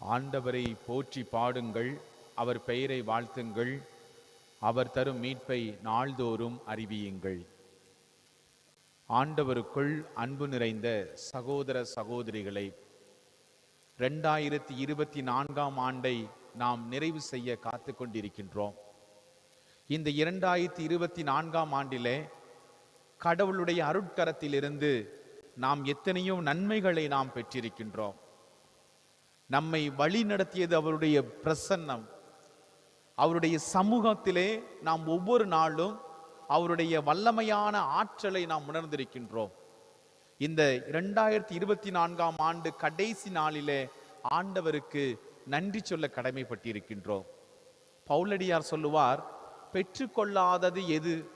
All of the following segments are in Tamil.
ஆண்டவரை போற்றி பாடுங்கள் அவர் பெயரை வாழ்த்துங்கள் அவர் தரும் மீட்பை நாள்தோறும் அறிவியுங்கள். ஆண்டவருக்குள் அன்பு நிறைந்த சகோதர சகோதரிகளை ரெண்டாயிரத்தி இருபத்தி நான்காம் ஆண்டை நாம் நிறைவு செய்ய காத்து கொண்டிருக்கின்றோம். இந்த இரண்டாயிரத்தி இருபத்தி நான்காம் ஆண்டிலே கடவுளுடைய அருட்கரத்திலிருந்து நாம் எத்தனையோ நன்மைகளை நாம் பெற்றிருக்கின்றோம். நம்மை வழி நடத்தியது அவருடைய பிரசன்னம். அவருடைய சமூகத்திலே நாம் ஒவ்வொரு நாளும் அவருடைய வல்லமையான ஆற்றலை நாம் உணர்ந்திருக்கின்றோம். இந்த இரண்டாயிரத்தி இருபத்தி நான்காம் ஆண்டு கடைசி நாளிலே ஆண்டவருக்கு நன்றி சொல்ல கடமைப்பட்டிருக்கின்றோம். பவுலடியார் சொல்லுவார் பெற்றுக்கொள்ளாதது எது?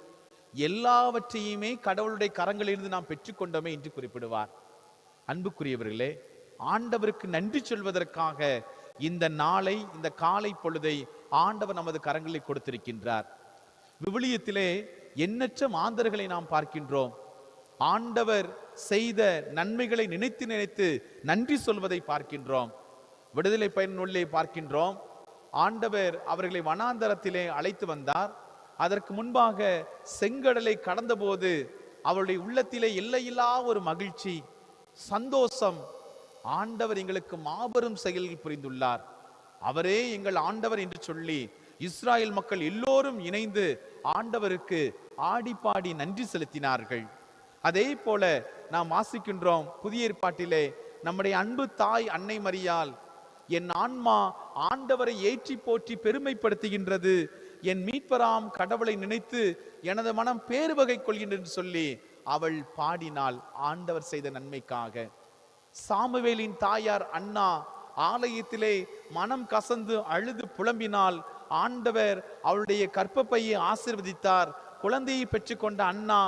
எல்லாவற்றையுமே கடவுளுடைய கரங்களிலிருந்து நாம் பெற்றுக்கொண்டோமே என்று குறிப்பிடுவார். அன்புக்குரியவர்களே ஆண்டவருக்கு நன்றி சொல்வதற்காக இந்த நாளை இந்த காலை பொழுதை ஆண்டவர் நமது கரங்களில் கொடுத்திருக்கின்றார். விவிலியத்திலே எண்ணற்ற மாந்தர்களை நாம் பார்க்கின்றோம். ஆண்டவர் செய்த நன்மைகளை நினைத்து நினைத்து நன்றி சொல்வதை பார்க்கின்றோம். விடுதலை பயன் நூலிலே பார்க்கின்றோம். ஆண்டவர் அவர்களை வனாந்தரத்திலே அழைத்து வந்தார். அதற்கு முன்பாக செங்கடலை கடந்தபோது அவருடைய உள்ளத்திலே எல்லையில்லா ஒரு மகிழ்ச்சி சந்தோஷம் ஆண்டவர் எங்களுக்கு மாபெரும் செயல்கள் புரிந்துள்ளார். அவரே எங்கள் ஆண்டவர் என்று சொல்லி இஸ்ராயல் மக்கள் எல்லோரும் இணைந்து ஆண்டவருக்கு ஆடிப்பாடி நன்றி செலுத்தினார்கள். அதே போல நாம் வாசிக்கின்றோம் புதிய ஏற்பாட்டிலே நம்முடைய அன்பு தாய் அன்னை மறியால் என் ஆன்மா ஆண்டவரை ஏற்றி போற்றி பெருமைப்படுத்துகின்றது. என் மீட்பராம் கடவுளை நினைத்து எனது மனம் பேருவகை கொள்கின்றது சொல்லி அவள் பாடினாள் ஆண்டவர் செய்த நன்மைக்காக. சாமுவேலின் தாயார் அண்ணா ஆலயத்திலே மனம் கசந்து அழுது புலம்பினால் ஆண்டவர் அவளுடைய கற்பப்பையை ஆசிர்வதித்தார். குழந்தையை பெற்றுக்கொண்ட அண்ணா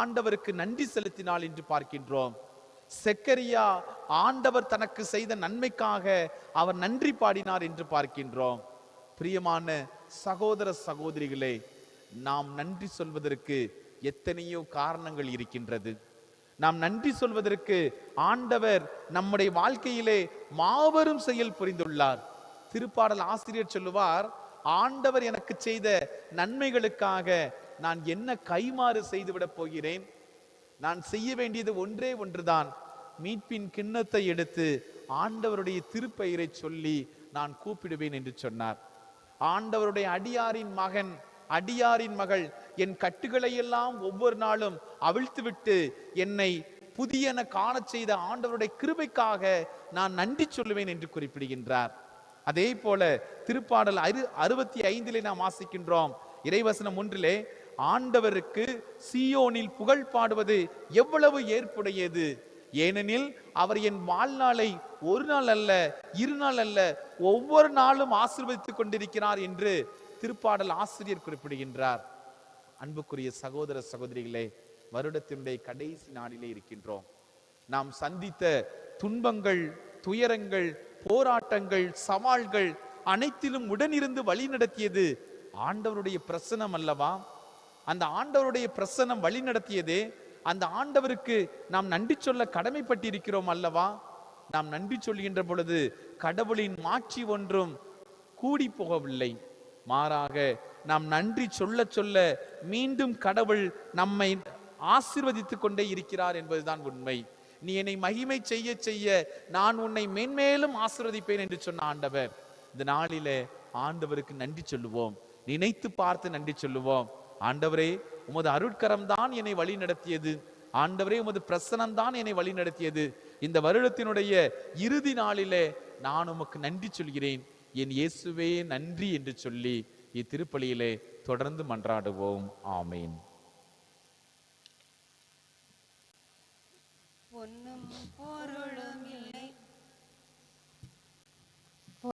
ஆண்டவருக்கு நன்றி செலுத்தினாள் என்று பார்க்கின்றோம். செக்கரியா ஆண்டவர் தனக்கு செய்த நன்மைக்காக அவர் நன்றி பாடினார் என்று பார்க்கின்றோம். பிரியமான சகோதர சகோதரிகளே நாம் நன்றி சொல்வதற்கு எத்தனையோ காரணங்கள் இருக்கின்றது. நாம் நன்றி சொல்வதற்கு ஆண்டவர் நம்முடைய வாழ்க்கையிலே மாபெரும் செயல் புரிந்துள்ளார். திருப்பாடல் ஆசிரியர் சொல்லுவார் ஆண்டவர் எனக்கு செய்த நன்மைகளுக்காக நான் என்ன கைமாறு செய்துவிடப் போகிறேன்? நான் செய்ய வேண்டியது ஒன்றே ஒன்றுதான். மீட்பின் கிண்ணத்தை எடுத்து ஆண்டவருடைய திருப்பெயரை சொல்லி நான் கூப்பிடுவேன் என்று சொன்னார். ஆண்டவருடைய அடியாரின் மகன் அடியாரின் மகள் என் கட்டுகளையெல்லாம் ஒவ்வொரு நாளும் அவிழ்த்துவிட்டு என்னை புதியன காணச் செய்த ஆண்டவருடைய கிருபைக்காக நான் நன்றி சொல்லுவேன் என்று குறிப்பிடுகின்றார். அதே போல திருப்பாடல் அறு அறுபத்தி ஐந்திலே நாம் வாசிக்கின்றோம். இறைவசனம் ஒன்றிலே ஆண்டவருக்கு சீயோனில் புகழ் பாடுவது எவ்வளவு ஏற்புடையது? ஏனெனில் அவர் என் வாழ்நாளை ஒரு நாள் அல்ல இரு நாள் அல்ல ஒவ்வொரு நாளும் ஆசிர்வதித்துக் கொண்டிருக்கிறார் என்று திருப்பாடல் ஆசிரியர் குறிப்பிடுகின்றார். அன்புக்குரிய சகோதர சகோதரிகளே வருடத்தினுடைய கடைசி நாளிலே இருக்கின்றோம். நாம் சந்தித்த துன்பங்கள் துயரங்கள் போராட்டங்கள் சவால்கள் அனைத்திலும் உடனிருந்து வழி நடத்தியது ஆண்டவருடைய பிரசனம் அல்லவா? அந்த ஆண்டவருடைய பிரசனம் வழி நடத்தியதே அந்த ஆண்டவருக்கு நாம் நன்றி சொல்ல கடமைப்பட்டிருக்கிறோம் அல்லவா? நாம் நன்றி சொல்கின்ற பொழுது கடவுளின் மாட்சி ஒன்றும் கூடி போகவில்லை. மாறாக நாம் நன்றி சொல்ல சொல்ல மீண்டும் கடவுள் நம்மை ஆசீர்வதித்துக் கொண்டே இருக்கிறார் என்பதுதான் உண்மை. நீ என்னை மகிமை செய்ய செய்ய நான் உன்னை மேன்மேலும் ஆசிர்வதிப்பேன் என்று சொன்ன ஆண்டவர். இந்த நாளிலே ஆண்டவருக்கு நன்றி சொல்லுவோம். நினைத்து பார்த்து நன்றி சொல்லுவோம். ஆண்டவரே உமது அருட்கரம் தான் என்னை வழி நடத்தியது. ஆண்டவரே உமது பிரசனம் தான் என்னை வழி நடத்தியது. இந்த வருடத்தினுடைய இறுதி நாளிலே நான் உமக்கு நன்றி சொல்கிறேன். என் இயேசுவே நன்றி என்று சொல்லி இத்திருப்பலியிலே தொடர்ந்து மன்றாடுவோம். ஆமீன். பொன்னும்